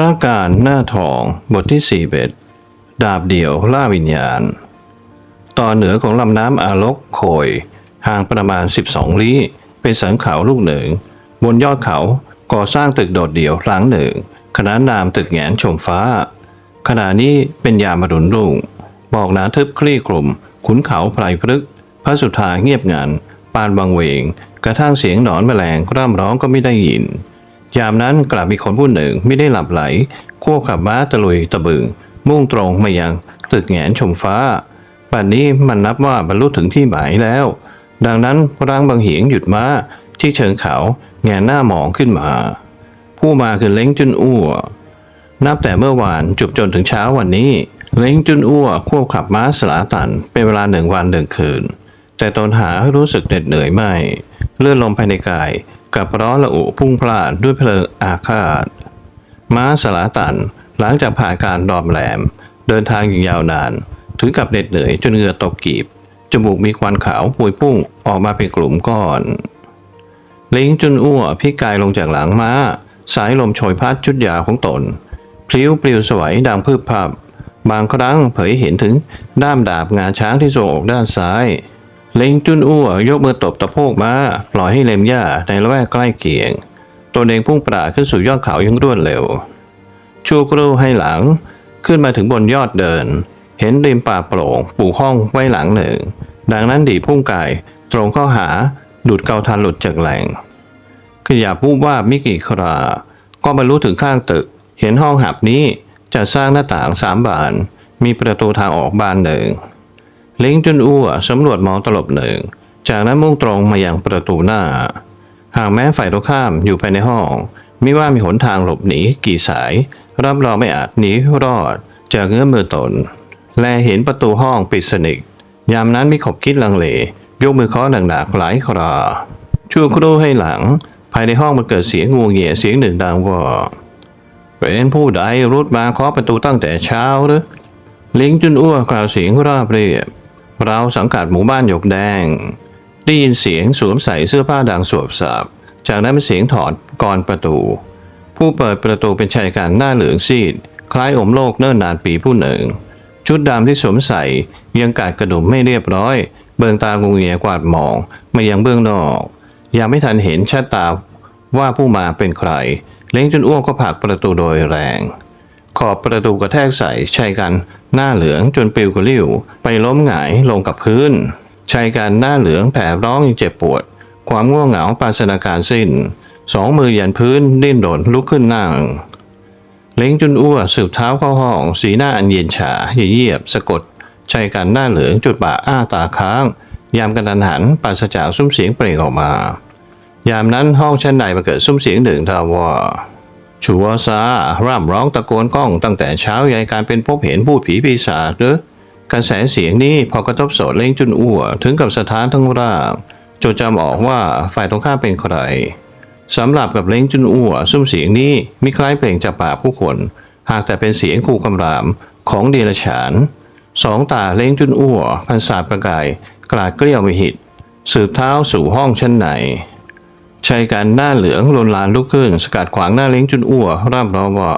ระการหน้าทองบทที่สี่เบ็ดดาบเดี่ยวล่าวิญญาณ ตอนเหนือของลำน้ำอาลกโคย ห่างประมาณ 12 ลี้ เป็นสันเขาลูกหนึ่ง บนยอดเขาก่อสร้างตึกโดดเดี่ยวหลังหนึ่งขนานนามตึกแหงนชมฟ้า ขณะนี้เป็นยามอรุณรุ่งบอกหนาทึบคลี่กลุ่ม ขุนเขาไพรพฤกพระสุธาเงียบงันปานบางเวง กระทั่งเสียงหนอนแมลงร่ำร้องก็ไม่ได้ยิน ยามนั้นกลับมีคนผู้หนึ่งไม่ได้หลับไหล ควบขับม้าตะลุยตะบึง มุ่งตรงมายังตึกแหงนชมฟ้าป่านนี้มันนับว่าบรรลุถึงที่หมายแล้ว ดังนั้นร่างบางเหียงหยุดม้าที่เชิงเขาแงนหน้ามองขึ้นมา ผู้มาคือเล้งจุนอ้วนับแต่เมื่อวานจุบจนถึงเช้าวันนี้ เล้งจุนอ้วควบขับม้าสลาตันเป็นเวลาหนึ่งวันหนึ่งคืน แต่ตนหารู้สึกเหน็ดเหนื่อยไม่ เลื่อนลมภายในกาย กับร้อนละอุพุ่งพลาดด้วยเพลิงอาฆาต ม้าสลาตันหลังจากผ่านการดอมแหลม เดินทางอย่างยาวนาน ถึงกับเหน็ดเหนื่อยจนเหงื่อตกกีบ จมูกมีควันขาวปุยพุ่งออกมาเป็นกลุ่มก้อน ลิงจุนอ้วพี่กายลงจากหลังม้า สายลมโชยพัดชุดยาวของตน พลิ้วปลิวสวยดังพืบพับบางครั้งเผยเห็นถึงด้ามดาบงาช้างที่ทรงอกด้านซ้าย เล็งจุนอ้วยกมือตบตะโพกมาปล่อยให้เล็มหญ้าในละแวกใกล้เคียงตนเองพุ่งปราขึ้นสู่ยอดเขาอยังรวดเร็วชั่วครู่ให้หลังขึ้นมาถึงบนยอดเดิน เห็นริมป่าโปร่งปูห้องไว้หลังหนึ่ง ดังนั้นดีพุ่งไก่ตรงเข้าหาดูดเกาทันหลุดจากแหล่งขยับวูบว่ามิกี่ครา ก็บรรลุถึงข้างตึก เห็นห้องหับนี้จะสร้างหน้าต่างสามบาน มีประตูทางออกบานหนึ่ง ล้งจุนอ้วสำรวจมองตลบหนึ่ง จากนั้นมุ่งตรงมาอยังประตูหน้า หากแม้ฝ่ายตรงข้ามอยู่ภายในห้อง ไม่ว่ามีหนทางหลบหนีกี่สาย รับรองไม่อาจหนีรอดจากเงื้อมือตน แลเห็นประตูห้องปิดสนิทยามนั้นม่ขบคิดลังเลยกมือเคาะหนักๆหลายคราชั่วครู่ให้หลัง ภายในห้องมันเกิดเสียงงูเงี่ยเสียงหนึ่งดังว่าเป็นผู้ใดรุดมาเคาะประตูตั้งแต่เช้าหรือลิงจุนอ้วกล่าวเสียงราบเรียบ เราสังกัดหมู่บ้านหยกแดง ได้ยินเสียงสวมใส่เสื้อผ้าดังสวบสับจากนั้นเป็นเสียงถอดกรประตู ผู้เปิดประตูเป็นชายการหน้าเหลืองซีด คล้ายอมโลกเนิ่นนานปีผู้หนึ่ง ชุดดำที่สวมใส่ยังกาดกระดุมไม่เรียบร้อย เบืองตางูเงียกวาดมองมายังเบื้องนอก ยังไม่ทันเห็นชะตาว่าผู้มาเป็นใคร เล้งจนอ้วกก็ผลักประตูโดยแรง ขอบประตูกระแทกใส่ชายกันหน้าเหลืองจนปลิวกระลิ่ว ไปล้มหงายลงกับพื้นชายกันหน้าเหลืองแผลร้องอย่างเจ็บปวด ความง่วงเหงาปราศนาการสิ้น สองมือยันพื้นดิ้นรนลุกขึ้นนั่ง เล้งจุนอ้วสืบเท้าเข้าห้อง สีหน้าอันเย็นชาเยียบสะกดชายกันหน้าเหลืองจุดปากอ้าตาค้าง ยามกันทันหันปราศจากซุ้มเสียงเปล่งออกมา ยามนั้นห้องชั้นในมาเกิดซุ้มเสียงหนึ่งทาว่า ชัวซาร่ำร้องตะโกนก้องตั้งแต่เช้าใหญ่การเป็นพบเห็นพูดผีปีศาจหรือกระแสเสียงนี้พอกระทบโสดเล่งจุนอ้วถึงกับสถานทั้งร่างจดจำออกว่าฝ่ายตรงข้ามเป็นใครสำหรับกับเล้งจุนอ้วซุ้มเสียงนี้มิคล้ายเพลงจากปากผู้คน หากแต่เป็นเสียงคู่คำรามของเดรัจฉานสองตาเล้งจุนอ้วพันศาประกายกลาดเกลี้ยวมิหิตสืบเท้าสู่ห้องชั้นใน ชายการหน้าเหลืองลนลานลุกขึ้น สกัดขวางหน้าเล้งจุนอ้วร่ำร้องว่า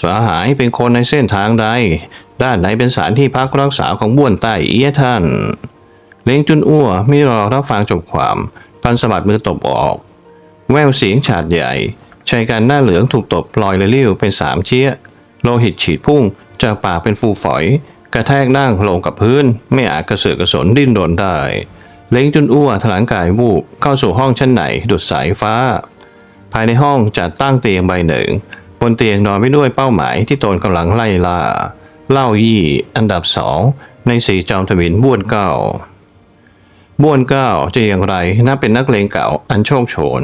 สาหายเป็นคนในเส้นทางใด ด้านไหนเป็นสถานที่พักรักษาของบ้วนใต้เอี้ยท่าน เล้งจุนอ้วไม่รอรับฟังจบความ พันสะบัดมือตบออก แววเสียงฉาดใหญ่ชายการหน้าเหลืองถูกตบปลอยละลิ้วเป็นสามเชี้ยโลหิตฉีดพุ่งจากปากเป็นฟูฝอย กระแทกนั่งลงกับพื้น ไม่อาจกระเสือกกระสนดิ้นรนได้ เล้งจุนอ้วถลางกายวูบเข้าสู่ห้องชั้นไหนดุดสายฟ้า ภายในห้องจัดตั้งเตียงใบหนึ่ง บนเตียงนอนไปด้วยเป้าหมายที่ตนกำลังไล่ล่า เล่ายี่อันดับสองในสีจอมทวินบ้วนเก้าบ้วนเก้าจะอย่างไรนับเป็นนักเลงเก่าอันโชคโชน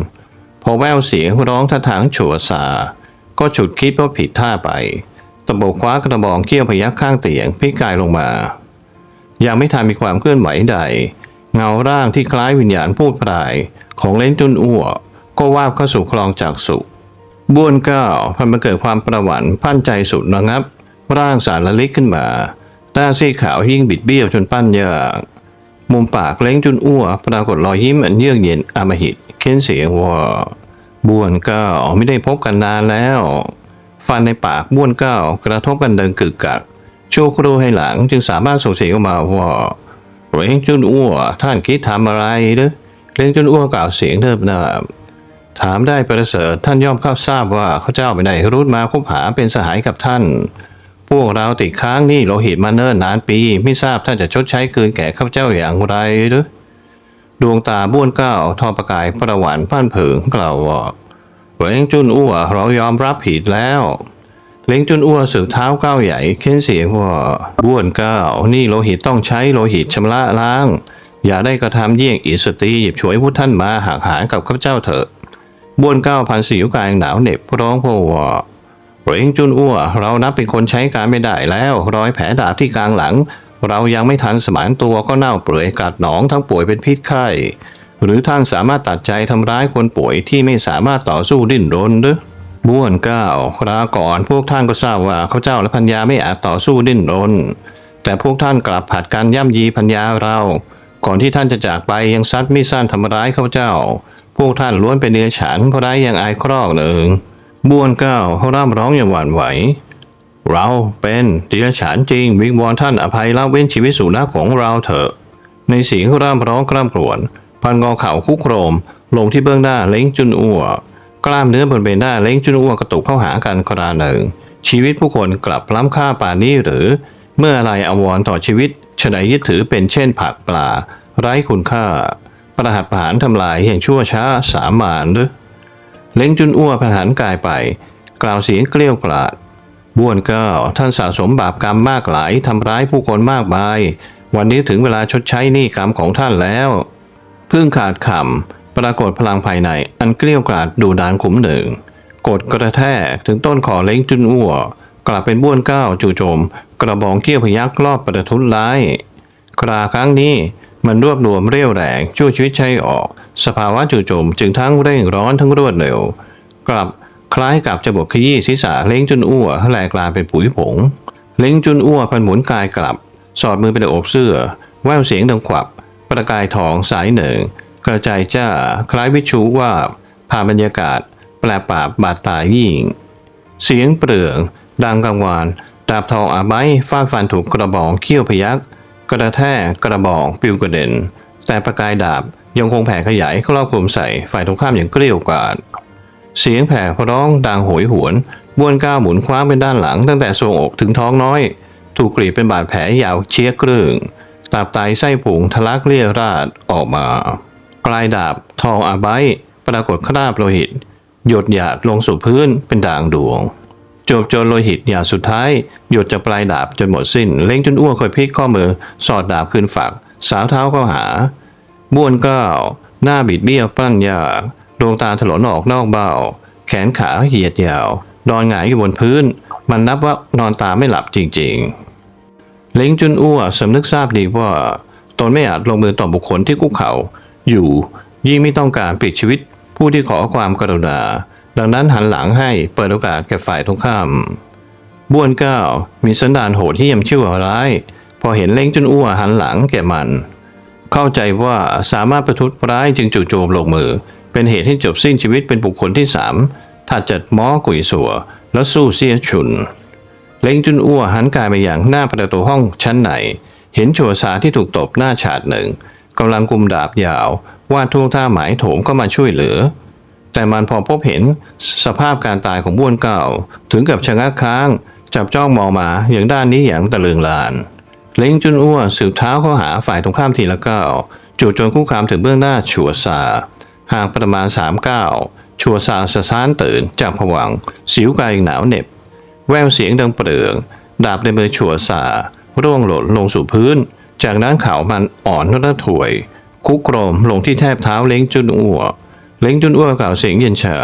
พอแววเสียงร้องท่าทางฉัวซาก็ฉุดคิดว่าผิดท่าไปตะโบคว้ากระบองเกี้ยวพยักข้างเตียงพลิกกายลงมา ยังไม่ทันมีความเคลื่อนไหวใด เงาร่างที่คล้ายวิญญาณพูดพรายของเล้นจุนอ้วก็วาบเข้าสู่คลองจากสุบ้วนก้าวพันมาเกิดความประหวั่นพันใจสุดระงับ ร่างสารละลิกขึ้นมาตาซีขาวยิ่งบิดเบี้ยวจนปั้นยากมุมปากเล้งจุนอ้วปรากฏรอยยิ้มอันเยือกเย็นอำมหิตเค้นเสียงว่าบ้วนก้าวไม่ได้พบกันนานแล้ว ฟันในปากบ้วนก้าวกระทบกันเดินกึกกักชั่วครู่ให้หลังจึงสามารถส่งเสียงออกมาว่า เล้งจุนอ้วท่านคิดทำอะไรหรือเล้งจุนอ้วกล่าวเสียงเทิบนาบถามได้ประเสริฐท่านย่อมเข้าทราบว่าเขาเจ้าไปไหนรุดมาคบหาเป็นสหายกับท่าน พวกเราติดค้างนี่โลหิตมาเนิ่นนานปี ไม่ทราบท่านจะชดใช้คืนแก่ข้าเจ้าอย่างไรหรือดวงตาบ้วนก้าวทอประกายประหวานพันเผิงกล่าวว่าเล้งจุนอ้วเรายอมรับผิดแล้ว เล้งจนอ้วสืบเท้าก้าวใหญ่เค้นเสียงว่าบ้วนก้าวนี่โลหิตต้องใช้โลหิตชำระล้าง อย่าได้กระทำเยี่ยงอิสตีหยิบฉวยผู้ท่านมาหักหานกับข้าพเจ้าเถอะบ้วนก้าวพันสิวกายหนาวเหน็บร้องพว่าเล้งจุนอ้วเรานับเป็นคนใช้การไม่ได้แล้ว รอยแผลดาบที่กลางหลัง เรายังไม่ทันสมานตัวก็เน่าเปื่อยกัดหนองทั้งป่วยเป็นพิษไข้หรือท่านสามารถตัดใจทำร้ายคนป่วยที่ไม่สามารถต่อสู้ดิ้นรนหรือ บ้วนก้าวคราก่อนพวกท่านก็ทราบว่าเขาเจ้าและพัญญาไม่อาจต่อสู้ดิ้นรน แต่พวกท่านกลับผัดกันย่ำยีพัญญาเรา ก่อนที่ท่านจะจากไปยังซัดมิสั้นทำร้ายเขาเจ้า พวกท่านล้วนเป็นเนื้อฉันเพราะได้ยังอายครอกหนึ่งบ้วนก้าวเขาร่ำร้องอย่างหวั่นไหว เราเป็นเดียฉานจริงวิงวอนท่านอภัยละเว้นชีวิตสุนัขของเราเถอะ ในเสียงร่ำร้องกล้ามกรวน พันงอเข่าคุกโครม ลงที่เบื้องหน้าเล้งจุนอ้ว กล้ามเนื้อบนใบหน้าเล้งจุนอ้วกระตุกเข้าหากันคราหนึ่ง ชีวิตผู้คนกลับล้ำค่าป่านี้หรือ เมื่ออะไรอววรต่อชีวิตฉนัยยึดถือเป็นเช่นผักปลา ไร้คุณค่า ประหัตประหารทำลายอย่างชั่วช้าสามานหรือเล้งจุนอ้วกผันหันกายไป กล่าวเสียงเกลี้ยวกราดบ้วนเก้าท่านสะสมบาปกรรมมากหลายทำร้ายผู้คนมากมาย วันนี้ถึงเวลาชดใช้หนี้กรรมของท่านแล้วพิ่งขาดคำ ปรากฏพลังภายใน อันเกลี้ยวกราดดูดานขุมหนึ่งกดกระแทกถึงต้นคอเล้งจุนอ้วกลับเป็นบ้วนเก้าจู่โจม กระบองเกี้ยวพยักรอบประทุนร้าย คราครั้งนี้มันรวบรวมเรี่ยวแรงช่วยชีวิตชัยออก สภาวะจู่โจมจึงทั้งเร่งร้อนทั้งรวดเร็ว กลับคล้ายกับจะบดขยี้ศีรษะเล้งจุนอ้วแหลกลายเป็นปุ๋ยผง เล้งจุนอ้วพันหมุนกายกลับ สอดมือไปในโอบเสื้อ แววเสียงดังขวับ ประกายทองสายหนึ่ง กระจายจ้า คล้ายวิชูว่าบผ่านบรรยากาศ แปลปราบบาดตายยิ่ง เสียงเปลือง ดังกังวานดาบทองอาไม้ฟาดฟันถูกกระบองเขี้ยวพยักกระแทกกระบองปิวกระเด็น แต่ประกายดาบยังคงแผ่ขยายครอบคลุมใส่ฝ่ายตรงข้ามอย่างเกลียวกาดเสียงแผ่ร้องดังโหยหวนบ้วนก้าวหมุนคว้างเป็นด้านหลังตั้งแต่ทรวงอกถึงท้องน้อย ถูกกรีดเป็นบาดแผลยาวเชี้ยกรึงตับไตไส้ผุงทะลักเลี่ยราดออกมา ปลายดาบทองอาไบปรากฏคราบโลหิต หยดหยาดลงสู่พื้นเป็นด่างดวงจบจนโลหิตหยาดสุดท้าย หยดจากปลายดาบจนหมดสิ้น เล้งจนอ้วกค่อยพลิกข้อมือ สอดดาบขึ้นฝัก สาวเท้าเข้าหา บ้วนก้าวหน้าบิดเบี้ยวปั้นยากดวงตาถลนออกนอกเบ้า แขนขาเหยียดยาว นอนหงายอยู่บนพื้น มันนับว่านอนตาไม่หลับจริงๆ เล้งจุนอ้วสำนึกทราบดีว่าตนไม่อาจลงมือต่อบุคคลที่คุกเขา อยู่ ยิ่งไม่ต้องการปิดชีวิต ผู้ที่ขอความกรุณา ดังนั้นหันหลังให้เปิดโอกาสแก่ฝ่ายตรงข้ามบ้วนก้าวมีสันดานโหดที่ยำชั่วร้าย พอเห็นเล้งจุนอ้วหันหลังแก่มัน เข้าใจว่าสามารถประทุษร้ายจึงจู่โจมลงมือ เป็นเหตุให้จบสิ้นชีวิตเป็นบุคคลที่สามถัดจัดม้อกุยสัวแล้วสู้เสียชุน เล้งจุนอ้วหันกายไปอย่างหน้าประตูห้องชั้นไหน เห็นโฉสาที่ถูกตบหน้าฉาดหนึ่ง กำลังกุมดาบยาววาดท่วงท่าหมายโถมเข้ามาช่วยเหลือ แต่มันพอพบเห็นสภาพการตายของบ้วนเก่า ถึงกับชะงักค้าง จับจ้องมองมาอย่างด้านนี้อย่างตะลึงลาน เล้งจุนอ้วสืบเท้าเข้าหาฝ่ายตรงข้ามทีละก้าวจู่โจนคุกคามถึงเบื้องหน้าชัวซาห่างประมาณสามก้าวชัวซาสะซ้านตื่นจากผวัง สิวกายหนาวเหน็บ แววเสียงดังเปลือง ดาบในมือชัวซาร่วงหล่นลงสู่พื้น จากนั้นเขามันอ่อนระถวย คุกโครมลงที่แทบเท้าเล้งจุนอ้วเล้งจุนอ้วกล่าวเสียงเย็นชา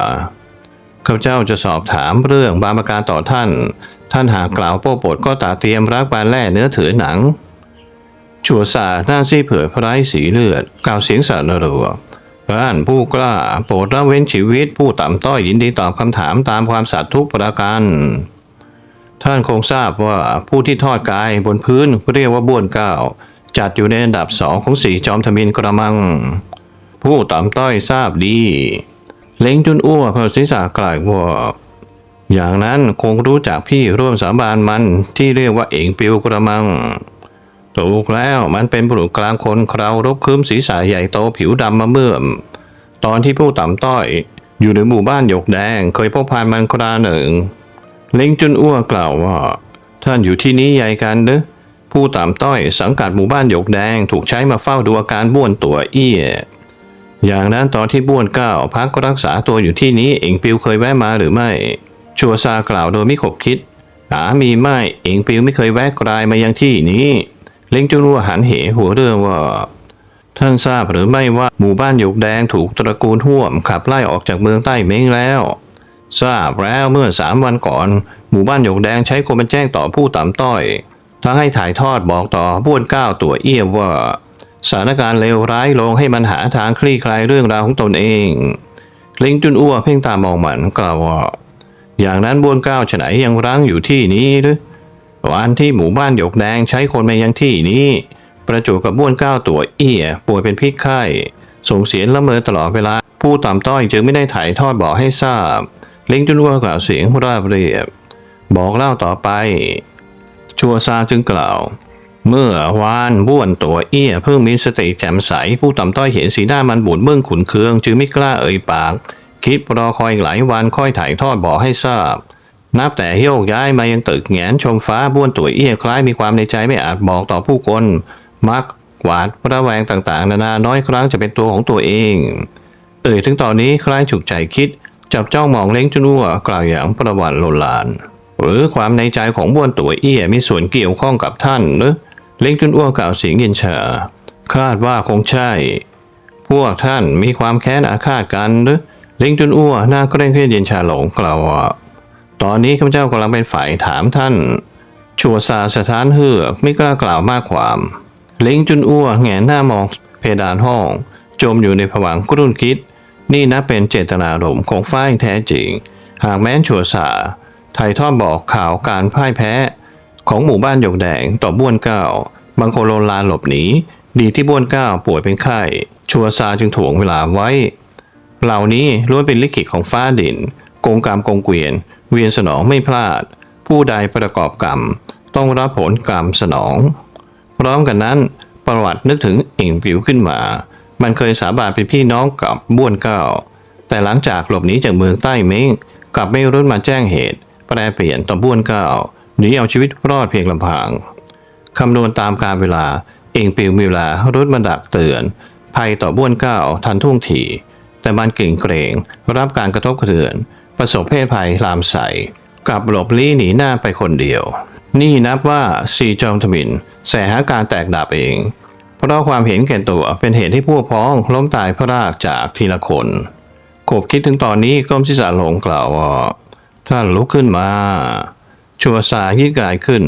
ข้าเจ้าจะสอบถามเรื่องบาปการต่อท่าน ท่านหากกล่าวโป้ปดก็ตาเตรียมรักปานแล่เนื้อถือหนัง ชัวซาหน้าซีเผือพร้ายสีเลือด กล่าวเสียงสั่นรัวท่านผู้กล้าโปรดละเว้นชีวิตผู้ต่ำต้อยยินดีตอบคำถามตามความสัตย์ทุกประการ ท่านคงทราบว่าผู้ที่ทอดกายบนพื้นเรียกว่าบ้วนเก้าจัดอยู่ในอันดับสองของสีจอมทมินกระมัง ผู้ต่ำต้อยทราบดี เล้งจุนอ้วพอศีรษะกลายว่าอย่างนั้นคงรู้จักพี่ร่วมสาบานมันที่เรียกว่าเองปิวกระมังถูกแล้วมันเป็นบุรุษกลางคนคราวรบคืมศีรษะใหญ่โตผิวดำมาเมื่อม ตอนที่ผู้ต่ำต้อย อยู่ในหมู่บ้านหยกแดงเคยพบผ่านมันคราหนึ่ง เล้งจุนอ้วกล่าวว่า ท่านอยู่ที่นี้ใหญ่กันเด้อผู้ต่ำต้อยสังกัดหมู่บ้านหยกแดงถูกใช้มาเฝ้าดูอาการบ้วนตัวเอี้ยอย่างนั้นตอนที่บ้วนก้าวพักก็รักษาตัวอยู่ที่นี้เองปิวเคยแวะมาหรือไม่ ชัวซากล่าวโดยไม่ขบคิดหามีไม่เองปิวไม่เคยแวะกลายมายังที่นี้ เล้งจุนรัวหันเหหัวเรื่องว่าท่านทราบหรือไม่ว่าหมู่บ้านหยกแดงถูกตระกูลห่วมขับไล่ออกจากเมืองใต้เม้งแล้ว ทราบแล้วเมื่อสามวันก่อน หมู่บ้านหยกแดงใช้คนมาแจ้งต่อผู้ต่ำต้อยทั้งให้ถ่ายทอดบอกต่อบ้วนก้าวตัวเอี้ยว่า สถานการณ์เลวร้ายลงให้มันหาทางคลี่คลายเรื่องราวของตนเองลิงจุนอ้วเพ่งตามองมันกล่าวว่า อย่างนั้นบ้วนก้าวฉไหนยังรั้งอยู่ที่นี้หรือวันที่หมู่บ้านหยกแดงใช้คนมายังที่นี้ ประจวบกับบ้วนก้าวตัวเอี้ยป่วยเป็นพิษไข้ส่งเสียงละเมอตลอดเวลา ผู้ต่ำต้อยจึงไม่ได้ถ่ายทอดบอกให้ทราบ ลิงจุนอ้วกล่าวเสียงราบเรียบ บอกเล่าต่อไป ชัวซาจึงกล่าว เมื่อวานบ้วนตัวเอี้ยเพิ่งมีสติแจ่มใส ผู้ต่ำต้อยเห็นสีหน้ามันบุญเบื้องขุนเคือง จึงไม่กล้าเอ่ยปาก คิดรอคอยหลายวันค่อยถ่ายทอดบอกให้ทราบ นับแต่โยกย้ายมายังตึกแหงนชมฟ้าบ้วนตัวเอี้ยคล้ายมีความในใจไม่อาจบอกต่อผู้คนมักหวาดระแวงต่างๆ นานาน้อยครั้งจะเป็นตัวของตัวเอง เอ่ยถึงตอนนี้คล้ายฉุกใจคิด จับจ้องมองเล้งจุนวัวกล่าวอย่างประวัติโลลาน หรือความในใจของบ้วนตัวเอี้ยมีส่วนเกี่ยวข้องกับท่านหรือเล้งจุนอ้วกล่าวเสียงเย็นชาคาดว่าคงใช่ พวกท่านมีความแค้นอาฆาตกันหรือเล้งจุนอ้วหน้าเคร่งเครียดเย็นชาหลงกล่าวว่าตอนนี้ข้าพเจ้ากำลังเป็นฝ่ายถามท่าน ชัวซาสถานเฮือกไม่กล้ากล่าวมากความ เล้งจุนอ้วแงนหน้ามองเพดานห้อง จมอยู่ในผวังกรุ่นคิด นี่นับเป็นเจตนารมณ์ของฝ่ายแท้จริง หากแม้นชัวซาถ่ายทอดบอกข่าวการพ่ายแพ้ ของหมู่บ้านหยกแดงต่อบ้วนเก้าบางโคโลนลานหลบหนีดีที่บ้วนเก้าป่วยเป็นไข้ชัวซาจึงถ่วงเวลาไว้ เหล่านี้ล้วนเป็นลิขิตของฟ้าดินกงกรรมกงเกวียน เวียนสนองไม่พลาด ผู้ใดประกอบกรรม ต้องรับผลกรรมสนอง พร้อมกันนั้นประวัตินึกถึงเอ่งผิวขึ้นมา มันเคยสาบานเป็นพี่น้องกับบ้วนเก้า แต่หลังจากหลบหนีจากเมืองใต้เม้งกลับไม่รู้มาแจ้งเหตุ แปรเปลี่ยนต่อบ้วนเก้าหนีเอาชีวิตรอดเพียงลำพังคำนวณตามการเวลา เองปิวมีเวลารถมาดักเตือน ภัยต่อบ้วนเก้าทันท่วงทีแต่มันเก่งเกรงรับการกระทบกระเทือน ประสบเพศภัยลามใสกลับหลบลี้หนีหน้าไปคนเดียว นี่นับว่าซีจองทมินแสหาการแตกดับเอง เพราะความเห็นแก่ตัวเป็นเหตุให้พวกพ้องล้มตายพระรากจากทีละคนขบคิดถึงตอนนี้ก้มศีรษะลงกล่าวว่าท่านลุกขึ้นมา ชัวซายืดกายขึ้น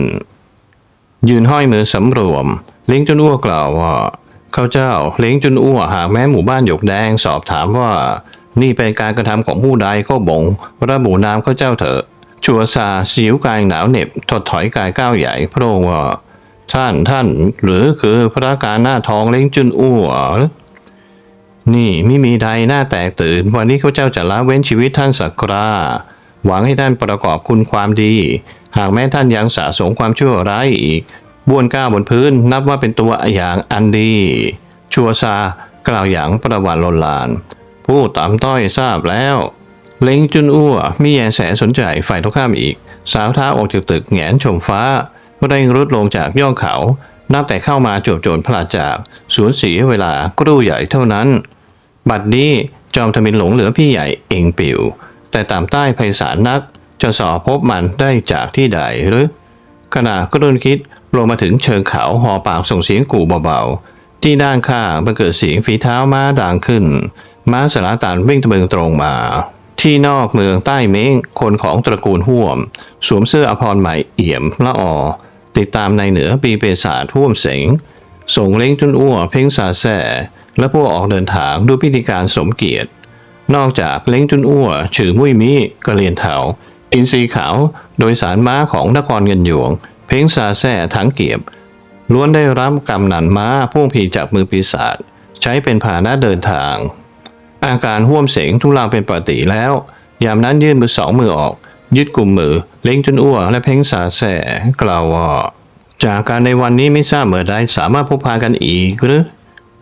ยืนห้อยมือสำรวม เล้งจนอ้วกล่าวว่าข้าเจ้าเล้งจนอ้วหากแม้หมู่บ้านหยกแดงสอบถามว่า นี่เป็นการกระทำของผู้ใดก็บ่งระบุนามข้าเจ้าเถอะ ชัวซาสิวกายหนาวเหน็บถดถอยกายก้าวใหญ่พระองค์ว่า ท่านท่าน หรือคือพระการหน้าทองเล้งจุนอ้วนี่ไม่มีใดหน้าแตกตื่น วันนี้ข้าเจ้าจะละเว้นชีวิตท่านสักคราหวังให้ท่านประกอบคุณความดี หากแม้ท่านยังสะสมความชั่วร้ายอีกบ้วนก้าวบนพื้นนับว่าเป็นตัวอย่างอันดี ชัวซากล่าวอย่างประวัติโลลาน ผู้ต่ำต้อยทราบแล้ว เล้งจุนอ้วมีแยแสสนใจฝ่ายตรงข้ามอีก สาวเท้าออกจากตึกแงนชมฟ้า เร่งรุดลงจากยอดเขา นับแต่เข้ามาโจบโจรพลาดจากสวนเสียเวลากรู่ใหญ่เท่านั้น บัดนี้จอมทมินหลงเหลือพี่ใหญ่เองปิว แต่ตามใต้ไพศาลนักจะสอบพบมันได้จากที่ใดหรือขณะก็รุนคิดลงมาถึงเชิงเขาหอปากส่งเสียงกู่เบาๆ ที่ด้านข้างบังเกิดเสียงฝีเท้าม้าดังขึ้น ม้าสารตานวิ่งตะเบิงตรงมา ที่นอกเมืองใต้เม้งคนของตระกูลห่วม สวมเสื้ออภรณ์ใหม่เอี่ยมละออ ติดตามในเหนือปีเปศาจห่วมเสงส่งเล้งจุนอ้วเพ่งซาแซ่และพวกออกเดินทางด้วยพิธีการสมเกียรติ นอกจากเล้งจุนอ้วฉือมุ้ยมิกระเรียนเถาอินทรีขาวโดยสารม้าของนครเงินหยวง เพ่งซาแซ่ทั้งเกียบล้วนได้รับกำนันม้าพ่วงผีจากมือปีศาจใช้เป็นพาหนะเดินทาง อาการห่วมเสงทุเลาเป็นปกติแล้ว ยามนั้นยื่นมือสองมือออก ยึดกลุ่มมือ เล้งจนอ้วและเพ่งสาแสกล่าวว่าจากการในวันนี้ไม่ทราบเมื่อใดสามารถพบพากันอีกหรือ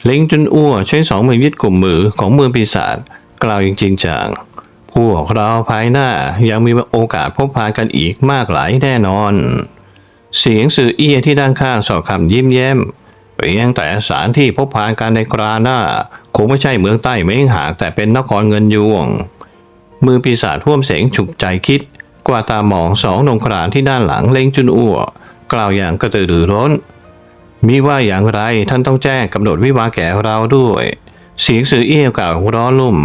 เล้งจนอ้วใช้สองมือยึดกลุ่มมือของมือปีศาจกล่าวอย่างจริงจังพวกเราภายหน้ายังมีโอกาสพบพากันอีกมากหลายแน่นอน เสียงสื่อเอียที่ด้านข้างสอดคำยิ้มแย้มเพียงแต่สารที่พบพากันในคราหน้า คงไม่ใช่เมืองใต้เม้งหากแต่เป็นนครเงินยวง มือปีศาจท่วมเสียงฉุกใจคิด กว่าตาหมองสองนงครานที่ด้านหลังเล็งจุนอ้วกล่าวอย่างกระตือรือร้นมีว่าอย่างไรท่านต้องแจ้งกำหนดวิวาแก่เราด้วย เสียงสือเอี้ยกล่าวร้อนลุ่ม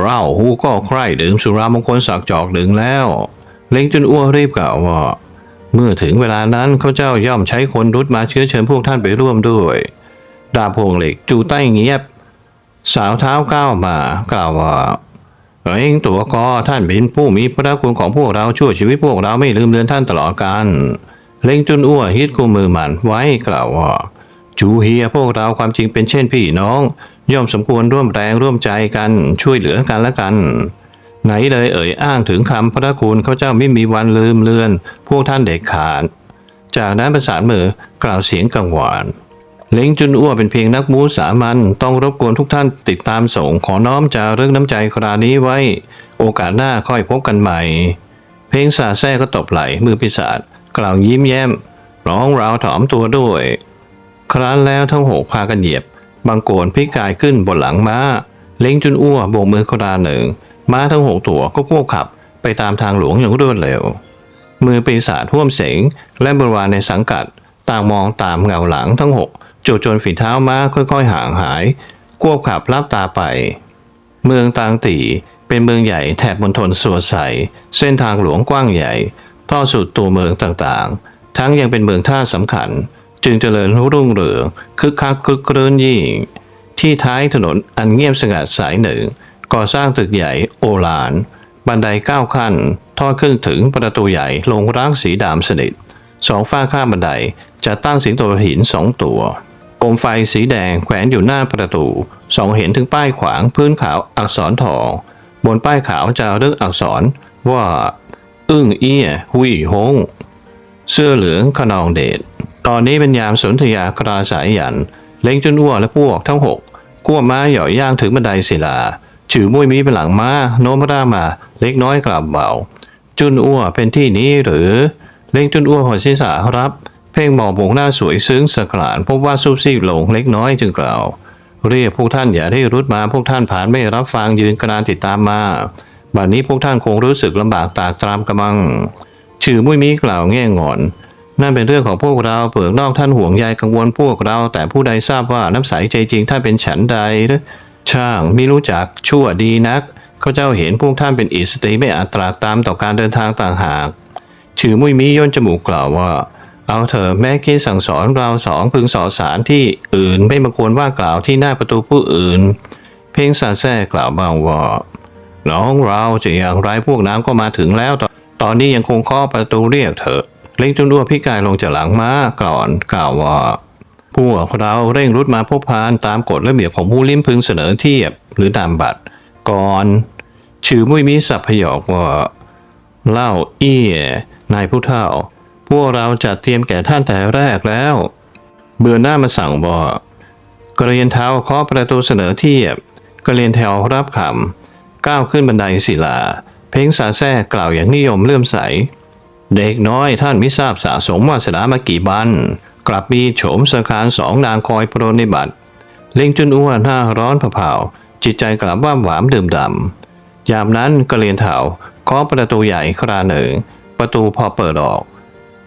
เราหูก็ใคร่ดื่มสุรามงคลสักจอกหนึ่งแล้ว เล็งจุนอ้วรีบกล่าวว่าเมื่อถึงเวลานั้นเขาเจ้าย่อมใช้คนรุดมาเชื้อเชิญพวกท่านไปร่วมด้วย ดาพวงเหล็กจูใต้เงียบ สาวเท้าก้าวมากล่าวว่า เองตัวก็ท่านเป็นผู้มีพระคุณของพวกเราช่วยชีวิตพวกเราไม่ลืมเลือนท่านตลอดกาลเล็งจุนอ้วฮิตกุมมือหมันไว้กล่าวว่าจูเฮียพวกเราความจริงเป็นเช่นพี่น้อง ย่อมสมควรร่วมแรงร่วมใจกันช่วยเหลือกันและกัน ไหนเลยเอ่ยอ้างถึงคำพระคุณเขาเจ้าไม่มีวันลืมเลือน พวกท่านเด็ดขาด จากนั้นประสานมือกล่าวเสียงกังวาน เล้งจุนอ้วเป็นเพียงนักบูสามัญต้องรบกวนทุกท่านติดตามส่งขอน้อมจารึกน้ำใจครานี้ไว้ โอกาสหน้าค่อยพบกันใหม่ เพลงสาแซ่ก็ตบไหลมือปีศาจกล่าวยิ้มแย้ม ร้องราวถอมตัวด้วย ครั้นแล้วทั้งหกพากันเหยียบ บางโกนพลิกกายขึ้นบนหลังม้า เล้งจุนอ้วโบกมือคราหนึ่ง ม้าทั้งหกตัวก็ควบขับ ไปตามทางหลวงอย่างรวดเร็ว มือปีศาจท่วมเสงและบริวารในสังกัด ต่างมองตามเงาหลังทั้งหก จู่จนฝีเท้าม้าค่อยๆห่างหาย ควบขับลับตาไป เมืองตางตีเป็นเมืองใหญ่แถบมณฑลสัวใส เส้นทางหลวงกว้างใหญ่ท่อสู่ตัวเมืองต่างๆ ทั้งยังเป็นเมืองท่าสำคัญ จึงเจริญรุ่งเรืองคึกคักคึกครื้นยิ่ง ที่ท้ายถนนอันเงียบสงัดสายหนึ่ง ก่อสร้างตึกใหญ่โอฬารบันไดเก้าขั้น ทอดขึ้นถึงประตูใหญ่ลงร้างสีดำสนิทสองฝ้าข้างบันไดจะตั้งสิงโตหินสองตัว มไฟสีแดงแขวนอยู่หน้าประตูส่องเห็นถึงป้ายขวางพื้นขาวอักษรทอง บนป้ายขาวจะเรึกอักษรว่า อึ้งเอี้ยหุยฮงเสื้อเหลืองขนองเดชตอนนี้เป็นยามสนธยากราสายยัน เล้งจนอ้วและพวกทั้งหกกั้วม้าหย่อย่างถึงบันไดศิลาถือมุ้ยมีเป็นหลังม้าโน้มร่ามา เล็กน้อยกลับเบาจุนอ้วเป็นที่นี้หรือ เล้งจุนอ้วหัวศีรษะรับ เพ่งมองบงหน้าสวยซึ้งสกลานพบว่าซุบซีบลงเล็กน้อยจึงกล่าว เรียกพวกท่านอย่าได้รุดมาพวกท่านผ่านไม่รับฟังยืนกระดานติดตามมาบัดนี้พวกท่านคงรู้สึกลำบากตากตรามกำลัง ชื่อมุ้ยมีกล่าวแง่งอน นั่นเป็นเรื่องของพวกเราเปลือกนอกท่านห่วงใยกังวลพวกเรา แต่ผู้ใดทราบว่าน้ำใสใจจริงท่านเป็นฉันใดหรือช่างไม่รู้จักชั่วดีนักเขาเจ้าเห็นพวกท่านเป็นอิสตรีไม่อาจตรากตามต่อการเดินทางต่างหาก ชื่อมุ้ยมีย่นจมูกกล่าวว่า เอาเถอะแม่คิดสั่งสอนเราสองพึงสอนสารที่อื่นไม่มาควรว่ากล่าวที่หน้าประตูผู้อื่น เพ่งสาแซ่กล่าวบางว่าน้องเราจะอย่างไรพวกน้ำก็มาถึงแล้ว ตอนนี้ยังคงเคาะประตูเรียกเถอะเล็งจุนดัวพี่กายลงจากหลังม้าก่อนกล่าวว่าพวกเราเร่งรุดมาพบพานตามกฎระเบียบของผู้ลิ้มพึงเสนอเทียบหรือตามบัตรก่อนชื่อมุ้ยมีสับพยอกว่าเล่าเอี้ยนายผู้เฒ่า พวกเราจัดเตรียมแก่ท่านแต่แรกแล้ว เบือนหน้ามาสั่งบอกกระเรียนเท้าเคาะประตูเสนอเทียบกระเรียนแถวรับคำก้าวขึ้นบันไดศิลา เพ่งสาแซ่กล่าวอย่างนิยมเลื่อมใส เด็กน้อยท่านไม่ทราบสะสมวาสนามากี่บัน กลับมีโฉมสคารสองนางคอยโปรนิบัติเล็งจุนอ้วนหน้าร้อนเผาๆจิตใจกลับว่าหวามดื่มดำยามนั้นกระเรียนเถาเคาะประตูใหญ่คราหนึ่ง ประตูพอเปิดออก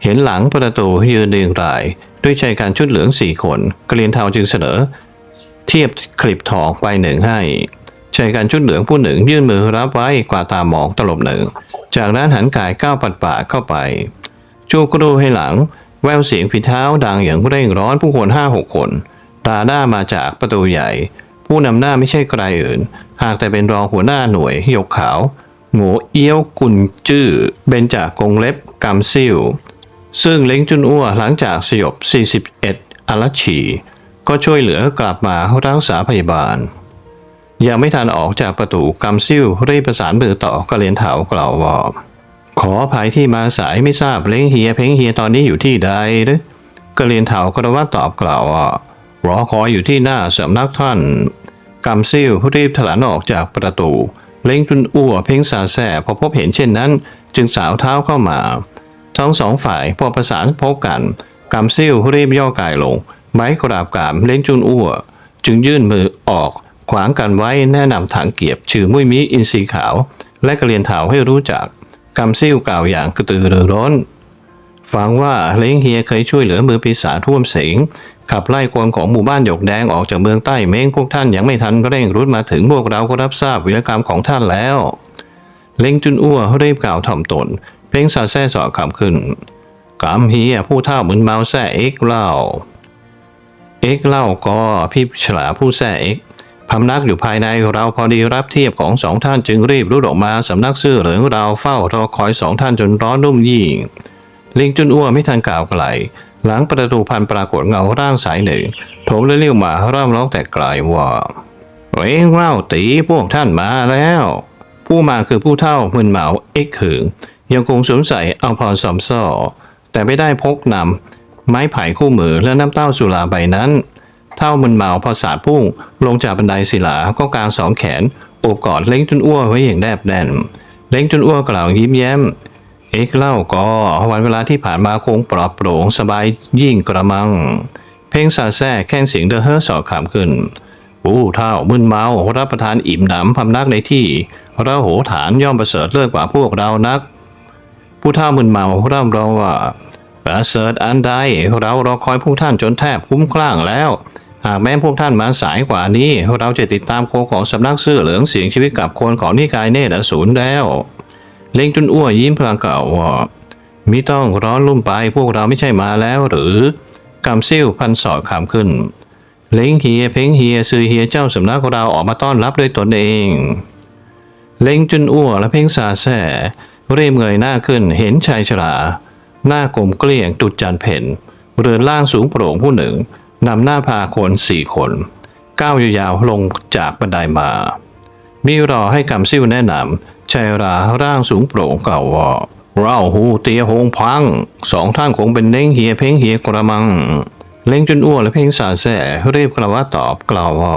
เห็นหลังประตูยืนเรียงราย ด้วยชายการชุดเหลืองสี่คนกรียนเทาจึงเสนอ เทียบคลิปทองไปหนึ่งให้ชายการชุดเหลืองผู้หนึ่งยื่นมือรับไว้กว่าตามองตลบหนึ่ง จากนั้นหันกายก้าวปัดป่าเข้าไปจูกรูให้หลัง แววเสียงฝีเท้าดังอย่างเร่งร้อนผู้คนห้าหกคน ตาหน้ามาจากประตูใหญ่ ผู้นำหน้าไม่ใช่ใครอื่น หากแต่เป็นรองหัวหน้าหน่วยหยกขาวโง่เอี้ยวกุนจื้อเบนจากกงเล็บกำซิ่ว ซึ่งเล้งจุนอ้วหลังจากสยบ 41อารัชชี ก็ช่วยเหลือกลับมารักษาพยาบาล ยังไม่ทันออกจากประตูกำซิ่วรีบประสานมือต่อกระเรียนเถากล่าวว่าขออภัยที่มาสายไม่ทราบเล้งเฮียเพ้งเฮียตอนนี้อยู่ที่ใดหรือกระเรียนเถากระว่าตอบกล่าวว่ารอคอยอยู่ที่หน้าสำนักท่านกำซิ่วรีบถลานออกจากประตู เล้งจุนอ้วเพ้งสาแสพอพบเห็นเช่นนั้น จึงสาวเท้าเข้ามา ทั้งสองฝ่ายพอประสานพบกันกำซิ่วรีบย่อกายลง ไม้กราบกรามเล้งจุนอ้ว จึงยื่นมือออก ขวางกันไว้แนะนำทางเกียบชื่อมุ้ยมิอินทรีขาว และกระเรียนเถาให้รู้จักกำซิ่วกล่าวอย่างกระตือรือร้นฟังว่าเล้งเฮียเคยช่วยเหลือมือปีศาจท่วมเสงขับไล่คนของหมู่บ้านหยกแดงออกจากเมืองใต้เม้งพวกท่านยังไม่ทันเร่งรุดมาถึงพวกเราก็รับทราบวิรกรรมของท่านแล้ว เล้งจุนอ้วรีบกล่าวถ่อมตน เพ่งซาแซ่สอคำขึ้นกำเฮียผู้เท่าเหมึนเมาแซ่เอ็กเล่า เอ็กเล่าก็พี่ฉลาผู้แซ่เอ็กพำนักอยู่ภายในเราพอดีรับเทียบของสองท่านจึงรีบรุดออกมาสำนักซื่อเหลืองเราเฝ้ารอคอยสองท่านจนร้อนรุ่มยิ่งลิงจุนอ้วไม่ทันกล่าวไกลหลังประตูพันปรากฏเงาร่างสายหนึ่งโถมเลี้ยวมาร่ำร้องแต่ไกลว่าเร่งเล่าตีพวกท่านมาแล้ว ผู้มาคือผู้เท่ามึนเหมาเอ็กขึง ยังคงสวมใส่เอาพรสอมซ่อ แต่ไม่ได้พกนำไม้ไผ่คู่มือและน้ำเต้าสุราใบนั้น เท่ามึนเมาพอสาดพุ่งลงจากบันไดศิลาก็กางสองแขนโอบกอดเล้งจุนอ้วไว้อย่างแนบแน่น เล้งจุนอ้วกล่าวยิ้มแย้ม เอกเล่าก็วันเวลาที่ผ่านมาคงปลอดโปร่งสบายยิ่งกระมัง เพ่งซาแซ่แข้งเสียงเดอเฮอสอดขามขึ้นผู้เท่ามึนเมารับประทานอิ่มหนำพำนักในที่เราโหฐานย่อมประเสริฐเลิศกว่าพวกเรานัก ผู้เท่ามึนเมาร่ำร้องว่าประเสริฐอันใดเรารอคอยพวกท่านจนแทบคุ้มคลั่งแล้ว หากแม้พวกท่านมาสายกว่านี้ เราจะติดตามโคของสำนักซื่อเหลืองเสียงชีวิตกับคนของนิกายเนตรอสูรแล้ว เล่งจุนอ้วยิ้มพลางกล่าวว่ามิต้องร้อนลุ่มไปพวกเราไม่ใช่มาแล้วหรือกำซิ่วพันสอดขามขึ้น เล้งเฮียเพ้งเฮียซือเฮียเจ้าสำนักเราออกมาต้อนรับด้วยตนเอง เล้งจุนอ้วและเพ้งซาแซ่ รียมเงยหน้าขึ้นเห็นชายชรา หน้ากลมเกลี้ยงตุดจันเพ่นเรือนล่างสูงโปร่งผู้หนึ่งนำหน้าพาคนสี่คน ก้าวยาวๆลงจากบันไดมามีรอให้กำซิ่วแนะนำชายราร่างสูงโปร่งกล่าวว่าเราหูเตียหงพังสองท่านคงเป็นเล้งเฮียเพ้งเฮียกระมัง เล้งจนอ้วนและเพ่งสาแสรีบกระว่าตอบกล่าวว่า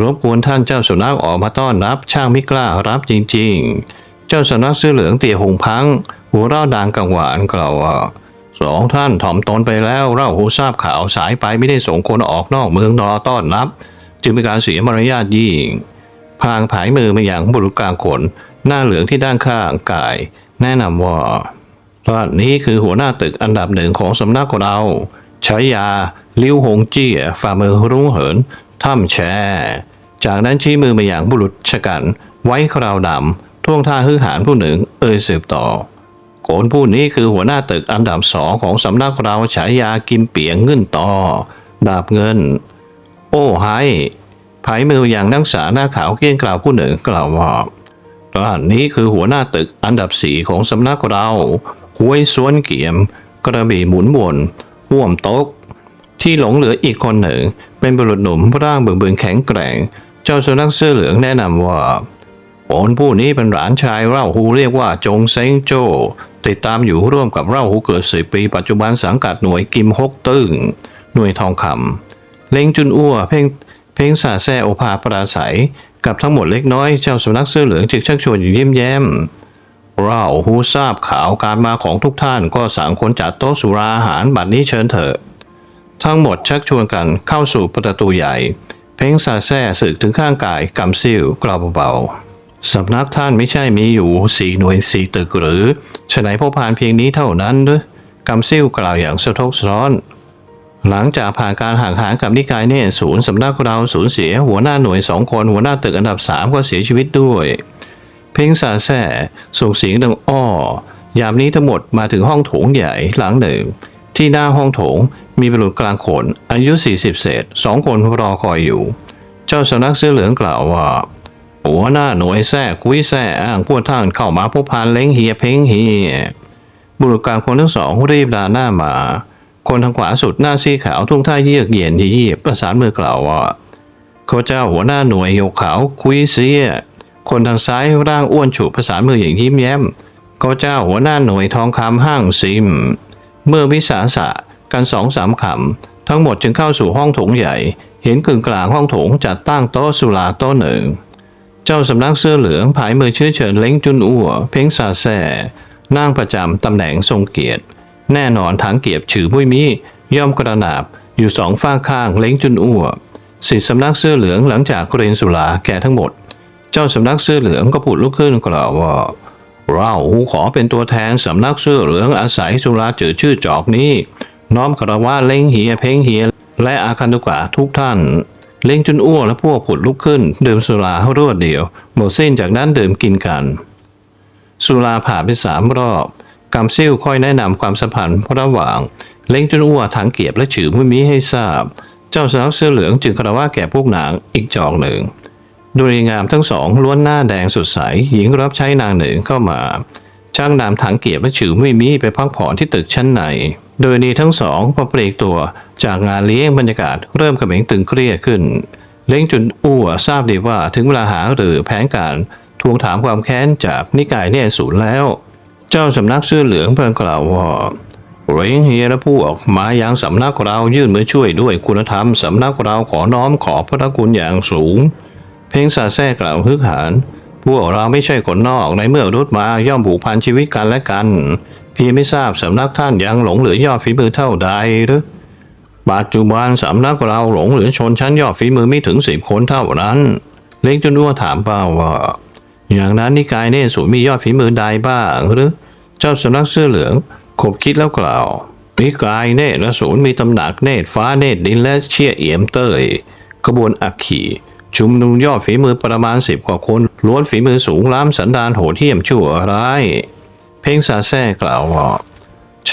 รบกวนท่านเจ้าสุนัขออกมาต้อนรับช่างไม่กล้ารับจริง ๆ เจ้าสุนัขเสื้อเหลืองเตี่ยหงพัง หัวเราะดังกังวานกล่าวว่าสองท่านถ่อมตนไปแล้วเราหูทราบข่าวสายไปไม่ได้ส่งคนออกนอกเมืองรอต้อนรับ จึงเป็นการเสียมารยาทยิ่งพางผายมือมาอย่างบุรุษกลางขน หน้าเหลืองที่ด้านข้างกาย แนะนำว่าท่านนี้คือหัวหน้าตึกอันดับหนึ่งของสำนักของเราฉายา ลิ้วหงจี้ฝ่ามือรุ่งเหินถ้ำแช่จากนั้นชี้มือมาอย่างบุรุษชะกัน ไว้คราวดำ ท่วงท่าฮือหานผู้หนึ่ง เอ่ยสืบต่อโขนผู้นี้คือหัวหน้าตึกอันดับสองของสำนักเราฉายากิมเปียงเงินต่อ ดาบเงิน โอ้ไฮผายมืออย่างนักษาหน้าขาวเกี้ยงกล่าวผู้หนึ่งกล่าวว่าท่านนี้คือหัวหน้าตึกอันดับสี่ของสำนักเราห้วยสวนเกียม กระบี่หมุนวนห่วมโต๊กที่หลงเหลืออีกคนหนึ่ง เป็นบุรุษหนุ่มร่างเบิ่งๆแข็งแกร่ง เจ้าสุนัขเสื้อเหลืองแนะนำว่า โอนผู้นี้เป็นหลานชายเล่าฮูเรียกว่าจงเซ็งโจ ติดตามอยู่ร่วมกับเล่าฮูเกิดสิบปี ปัจจุบันสังกัดหน่วยกิมฮกตึงหน่วยทองคำเล้งจุนอ้วเพ่งเพ่งสาแซ่โอภาปราศัย กับทั้งหมดเล็กน้อยเจ้าสุนัขเสื้อเหลืองจึงชักชวนอยู่ยิ้มแย้มเราฮูทราบข่าวการมาของทุกท่านก็สั่งคนจัดโต๊ะสุราอาหารบัดนี้เชิญเถอะ ทั้งหมดชักชวนกันเข้าสู่ประตูใหญ่ เพ้งซาแซ่สึกถึงข้างกายกำซิ่วกล่าวเบาๆ สำนักท่านไม่ใช่มีอยู่สี่หน่วยสี่ตึกหรือฉะไหนพบผ่านเพียงนี้เท่านั้นหรือกำซิ่วกล่าวอย่างสะทกสะท้อน หลังจากผ่านการห่างหายกับนิกายเนตรศูนย์สำนักเราสูญเสียหัวหน้าหน่วยสองคนหัวหน้าตึกอันดับสามก็เสียชีวิตด้วย เพ่งซาแซ่ส่งเสียงดังอ้อ ยามนี้ทั้งหมดมาถึงห้องโถงใหญ่หลังหนึ่ง ที่หน้าห้องโถงมีบุรุษกลางคนอายุ 40 เศษสองคนรอคอยอยู่ เจ้าสำนักเสื้อเหลืองกล่าวว่า หัวหน้าหน่วยแท้คุยแท้อ้างพวกท่านเข้ามาพบพานเล้งเฮียเพ้งเฮียบุรุษกลางคนทั้งสองรีบดาหน้ามา คนทางขวาสุดหน้าซีขาวทุ่งท่าเยือกเย็นที่ยีบประสานมือกล่าวว่าข้าเจ้าหัวหน้าหน่วยโยกขาวคุยเสียคนทางซ้ายร่างอ้วนฉุประสานมืออย่างยิ้มแย้มก็เจ้าหัวหน้าหน่วยทองคำห้างซิม เมื่อวิสาสะกันสองสามคำทั้งหมดจึงเข้าสู่ห้องโถงใหญ่ เห็นกึ่งกลางห้องโถงจัดตั้งโต๊ะสุราโต๊ะหนึ่ง เจ้าสำนักเสื้อเหลืองผายมือเชื่อเฉินเล้งจุนอั่วเพ้งซาแซ่นั่งประจำตำแหน่งทรงเกียรติ แน่นอนทางเกียบฉือมุ้ยมีย่อมกระนาบอยู่สองฝ้าข้างเล้งจุนอั่วสิทธิสำนักเสื้อเหลืองหลังจากเรียนสุราแก่ทั้งหมด เจ้าสำนักเสื้อเหลืองก็พูดลุกขึ้นกล่าวว่าเราขอเป็นตัวแทนสำนักเสื้อเหลืองอาศัยสุราจือชื่อจอกนี้ น้อมคารวะเล้งเฮียเพ้งเฮียและอาคันตุกะทุกท่าน เล้งจนอ้วกและพวกผุดลุกขึ้น ดื่มสุรารวดเดียว หมดสิ้นจากนั้นดื่มกินกัน สุราผ่านไปสามรอบกำซิ่วค่อยแนะนำความสัมพันธ์ระหว่าง เล้งจนอ้วกถังเกียบและฉือมุ้ยมีให้ทราบ เจ้าสำนักเสื้อเหลืองจึงคารวะแก่พวกนางอีกจอกหนึ่งโดยงามทั้งสองล้วนหน้าแดงสดใส หญิงรับใช้นางหนึ่งเข้ามาจ้างนามถังเกียบและฉือไม่มีไปพักผ่อนที่ตึกชั้นใน โดยนี้ทั้งสองพอเปลีกตัว จากงานเลี้ยงบรรยากาศเริ่มกระเหม็งตึงเครียดขึ้น เล้งจุนอ้วทราบดีว่าถึงเวลาหาหรือแผนการทวงถามความแค้นจากนิกายเนี่ยสูนแล้ว เจ้าสำนักเสื้อเหลืองเพิ่งกล่าวว่าเร้งเฮียและพวกมายังสำนักเรายื่นมือช่วยด้วยคุณธรรมสำนักเราขอน้อมขอพระคุณอย่างสูง เพ่งซาแซ่กล่าวฮึกหานพวกเราไม่ใช่คนนอกในเมื่อรุดมาย่อมผูกพันชีวิตกันและกัน พี่ไม่ทราบสำนักท่านยังหลงเหลือยอดฝีมือเท่าใดหรือ ปัจจุบันสำนักเราหลงเหลือชนชั้นยอดฝีมือไม่ถึงสิบคนเท่านั้น เล็กจนอ้วถามเป้าว่าอย่างนั้นนิกายเนตรสูนมียอดฝีมือใดบ้างหรือ เจ้าสำนักเสื้อเหลืองขบคิดแล้วกล่าว นิกายเนตรศูนย์มีตำหนักเนตรฟ้าเนตรดินและเชี่ยเอี่ยมเตยกระบวนอักขีชุมนุมยอดฝีมือประมาณสิบกว่าคนล้วนฝีมือสูงล้ำสันดานโหดเหี้ยมชั่วร้าย เพ่งซาแซ่กล่าวว่า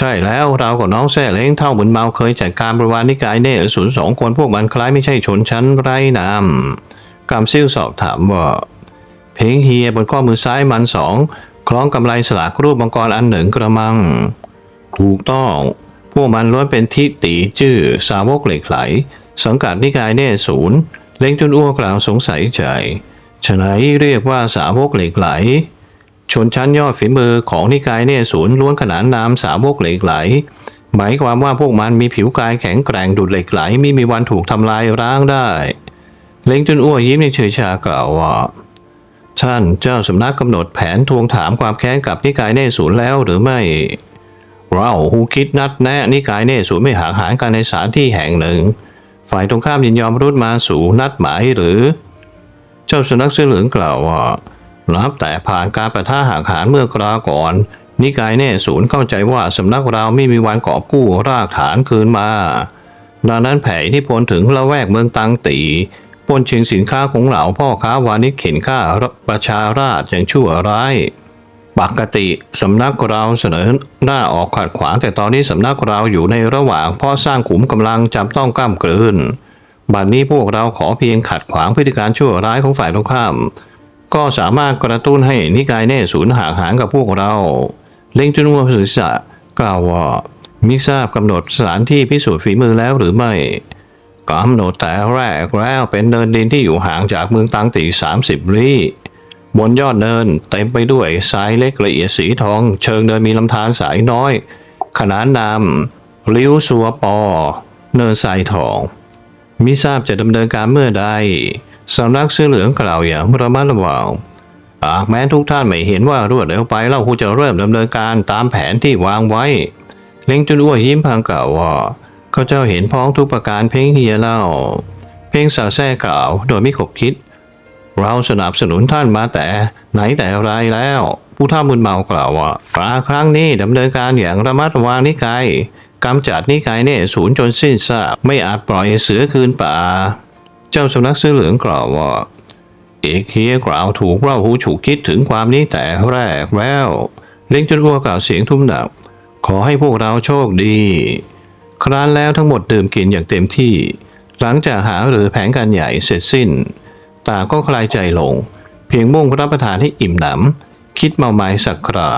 ใช่แล้วเรากับน้องแซ่เล้งเท่าเหมือนเมาเคยจัดการบริวารนิกายเนตรศูนย์สองคนพวกมันคล้ายไม่ใช่ชนชั้นไร้นามกำซิ่วสอบถามว่า เพงเฮียบนข้อมือซ้ายมันสองคล้องกำไลสลักรูปมังกรอันหนึ่งกระมัง ถูกต้อง พวกมันล้วนเป็นทิตีจื้อสาวกเหล็กไหล สังกัดนิกายเนตรศูนย์เล้งจนอ้วกล่าวสงสัยใจฉะไหนเรียกว่าสาวกเหล็กไหล ชนชั้นยอดฝีมือของนิกายเนศูนย์ล้วนขนานนามสาวกเหล็กไหล หมายความว่าพวกมันมีผิวกายแข็งแกร่งดุดเหล็กไหลไม่มีวันถูกทำลายร้างได้ เล้งจนอ้วยิ้มในเฉยชากล่าวว่าท่านเจ้าสำนักกำหนดแผนทวงถามความแค้นกับนิกายเนศูนย์แล้วหรือไม่ เราหูคิดนัดแนะนิกายเนศูนย์ไม่ห่างหายกันในสถานที่แห่งหนึ่ง ฝ่ายตรงข้ามยินยอมรุดมาสู่นัดหมายหรือ เจ้าสำนักเสื้อเหลืองกล่าวว่า นับแต่ผ่านการประท่าหากหารเมื่อคราก่อน นิกายเนศูนย์เข้าใจว่าสำนักเราไม่มีวันกอบกู้รากฐานคืนมา ดังนั้นแผ่ทธิพลถึงละแวกเมืองตังตีปนชิงสินค้าของเหล่าพ่อค้าวานิชเข็นฆ่าประชาราชอย่างชั่วร้ายปกติสำนักเราเสนอหน้าออกขัดขวาง แต่ตอนนี้สำนักเราอยู่ในระหว่างพ่อสร้างขุมกำลังจำต้องกล้ามกลืนบัดนี้พวกเราขอเพียงขัดขวางพฤติการชั่วร้ายของฝ่ายตรงข้าม ก็สามารถกระตุ้นให้นิกายแน่สูญห่างหางกับพวกเรา เล็งจุนวัวศึกษากล่าวว่ามิทราบกำหนดสถานที่พิสูจน์ฝีมือแล้วหรือไม่กำหนดแต่แรกแล้วเป็นเนินดินที่อยู่ห่างจากเมืองตังตี30 ลี้บนยอดเนินเต็มไปด้วยทรายเล็กละเอียดสีทอง เชิงเดินมีลำธารสายน้อย ขนานนามลิ้วสัวปอ เนินทรายทอง มิทราบจะดำเนินการเมื่อใด สำนักเสื้อเหลืองกล่าวอย่างระมัดระวังหากแม้ทุกท่านไม่เห็นว่ารวดเร็วไปเราคงจะเริ่มดำเนินการตามแผนที่วางไว้ เล็งจุนอ้วยยิ้มพางกล่าวว่าเขาเจ้าเห็นพ้องทุกประการเพ่งเฮียเล่า เพ่งสาแซ่กล่าวโดยไม่ขบคิด เราสนับสนุนท่านมาแต่ไหนแต่ไรแล้ว ผู้ท่ามึนเมากล่าวว่าปลาครั้งนี้ดำเนินการอย่างระมัดระวังนิกายกำจัดนิกายเนี่ยศูนย์จนสิ้นซากไม่อาจปล่อยเสือคืนป่า เจ้าสำนักเสื้อเหลืองกล่าวว่า เอกเฮียกล่าวถูกเราหูฉุกคิดถึงความนี้แต่แรกแล้วเล็งจนวัวกล่าวเสียงทุ่มหนัก ขอให้พวกเราโชคดี ครั้นแล้วทั้งหมดดื่มกินอย่างเต็มที่ หลังจากหาหรือแผนการใหญ่เสร็จสิ้น ต่างก็คลายใจลง เพียงมุ่งรับประทานให้อิ่มหนำคิดเมาไม้สักครา